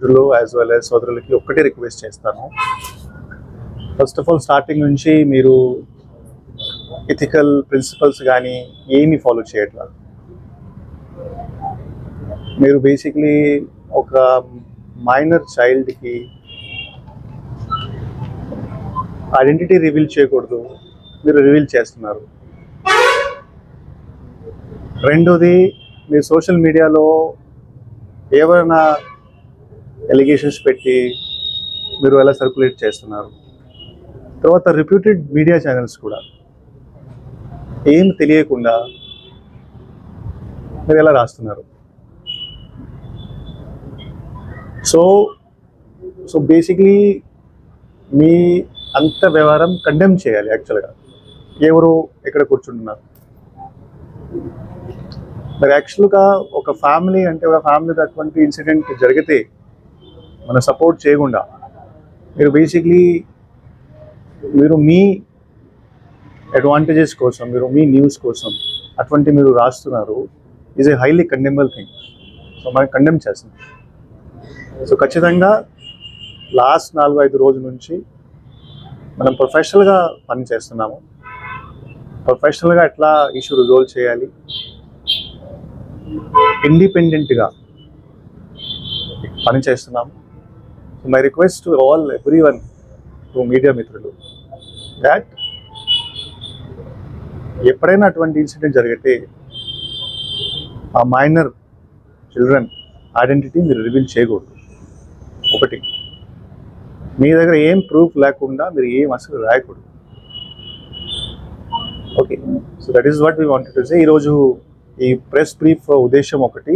సోదరులు as well as సోదరులకి ఒక్కటే రిక్వెస్ట్ చేస్తాను. ఫస్ట్ ఆఫ్ ఆల్ స్టార్టింగ్ నుంచి మీరు ఎథికల్ ప్రిన్సిపల్స్ కానీ ఏమి ఫాలో చేయట్లేదు. మీరు బేసిక్లీ ఒక మైనర్ చైల్డ్కి ఐడెంటిటీ రివీల్ చేయకూడదు మీరు రివీల్ చేస్తున్నారు. రెండోది మీరు సోషల్ మీడియాలో ఎవరైనా ఎలిగేషన్స్ పెట్టి మీరు ఎలా సర్క్యులేట్ చేస్తున్నారు? తర్వాత రిప్యూటెడ్ మీడియా ఛానల్స్ కూడా. ఏం తెలియకుండా మీరు ఎలా రాస్తున్నారు? సో సో బేసిక్లీ మీ అంత వ్యవహారం కండెమ్ చేయాలి యాక్చువల్గా ఎవరు ఎక్కడ కూర్చుంటున్నారు? మరి యాక్చువల్గా ఒక ఫ్యామిలీ అంటే ఒక ఫ్యామిలీ అటువంటి ఇన్సిడెంట్ జరిగితే మనం సపోర్ట్ చేయకుండా. మీరు బేసిక్లీ మీరు మీ అడ్వాంటేజెస్ కోసం మీరు మీ న్యూస్ కోసం అటువంటి మీరు రాస్తున్నారు is a highly condemnable thing so మనం కండెమ్ చేస్తున్నాం. సో ఖచ్చితంగా లాస్ట్ నాలుగు ఐదు రోజుల నుంచి మనం ప్రొఫెషనల్గా పని చేస్తున్నాము. ప్రొఫెషనల్గా ఎట్లా ఇష్యూ రిజాల్వ్ చేయాలి? ఇండిపెండెంట్గా పని చేస్తున్నాము. So my request to all everyone to media మిత్రులు దాట్ ఎప్పుడైనా అటువంటి ఇన్సిడెంట్ జరిగితే ఆ మైనర్ చిల్డ్రన్ ఐడెంటిటీ మీరు రివీల్ చేయకూడదు. ఒకటి మీ దగ్గర ఏం ప్రూఫ్ లేకుండా మీరు ఏం అసలు రాయకూడదు. Okay so that is what we wanted to say ఈరోజు ఈ ప్రెస్ బ్రీఫ్ ఉద్దేశం ఒకటి